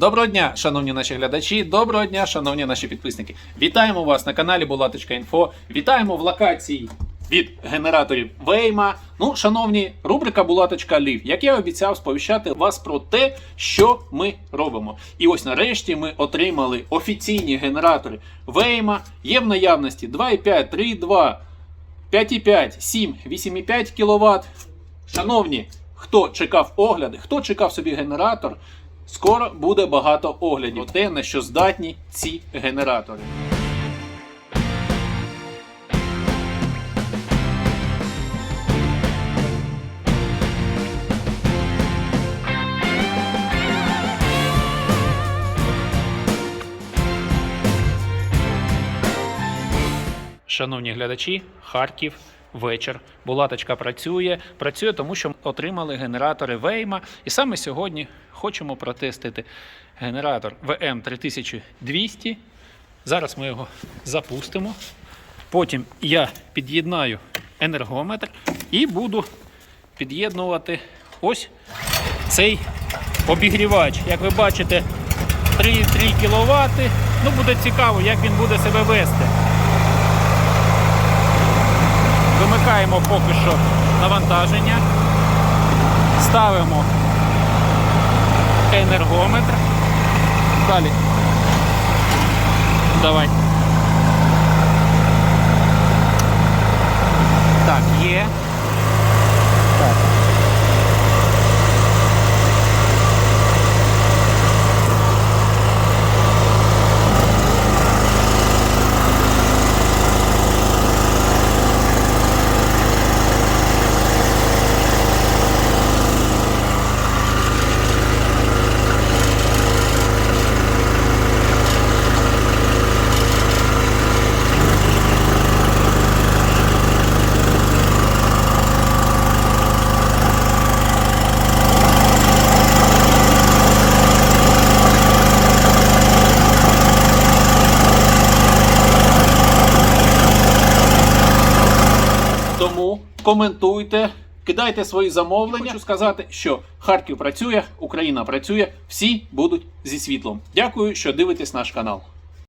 Доброго дня, шановні наші глядачі, доброго дня, шановні наші підписники. Вітаємо вас на каналі Булаточка.Інфо. Вітаємо в локації від генераторів Вейма. Ну, шановні, рубрика Булаточка Лів. Як я обіцяв сповіщати вас про те, що ми робимо. І ось нарешті ми отримали офіційні генератори Вейма. Є в наявності 2,5, 3,2, 5,5, 7, 8,5 кВт. Шановні, хто чекав огляди, хто чекав собі генератор, скоро буде багато оглядів. Те, на що здатні ці генератори. Шановні глядачі, Харків, вечір. Булаточка працює. Працює, тому що отримали генератори Вейма. І саме сьогодні хочемо протестити генератор VM3200. Зараз ми його запустимо. Потім я під'єднаю енергометр і буду під'єднувати ось цей обігрівач. Як ви бачите, 3,3 кВт. Ну, буде цікаво, як він буде себе вести. Вимикаємо поки що навантаження. Ставимо енергометр. Далі. Давай. Так, є. Так. Тому коментуйте, кидайте свої замовлення. Хочу сказати, що Харків працює, Україна працює, всі будуть зі світлом. Дякую, що дивитесь наш канал.